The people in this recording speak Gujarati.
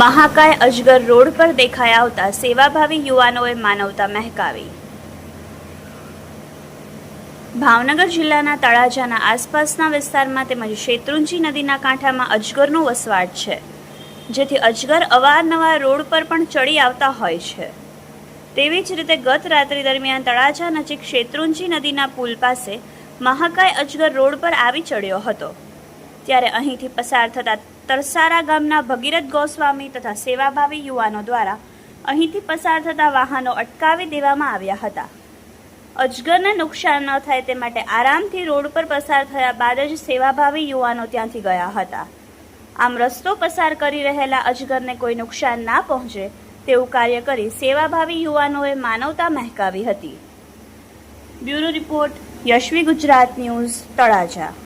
મહાકાય અજગર રોડ પર દેખાઈ આવતા સેવાભાવી યુવાનોએ માનવતા મહેકાવી. ભાવનગર જિલ્લાના તળાજાના આસપાસના વિસ્તારમાં તેમજ શેત્રુંજી નદીના કાંઠામાં અજગરનો વસવાટ છે, જેથી અજગર અવારનવાર રોડ પર પણ ચડી આવતા હોય છે. તેવી જ રીતે ગત રાત્રિ દરમિયાન તળાજા નજીક શેત્રુંજી નદીના પુલ પાસે મહાકાય અજગર રોડ પર આવી ચડ્યો હતો. ત્યારે અહીંથી પસાર થતા તરસારા ગામના ભગીરથ ગોસ્વામી તથા સેવાભાવી યુવાનો દ્વારા અહીંથી પસાર થતા વાહનો અટકાવી દેવામાં આવ્યા હતા. અજગરને નુકસાન ન થાય તે માટે આરામથી રોડ પર પસાર થયા બાદ જ સેવાભાવી યુવાનો ત્યાંથી ગયા હતા. આમ રસ્તો પસાર કરી રહેલા અજગરને કોઈ નુકસાન ના પહોંચે તેવું કાર્ય કરી સેવાભાવી યુવાનોએ માનવતા મહેકાવી હતી. Bureau report Yashvi Gujarat news Talaja.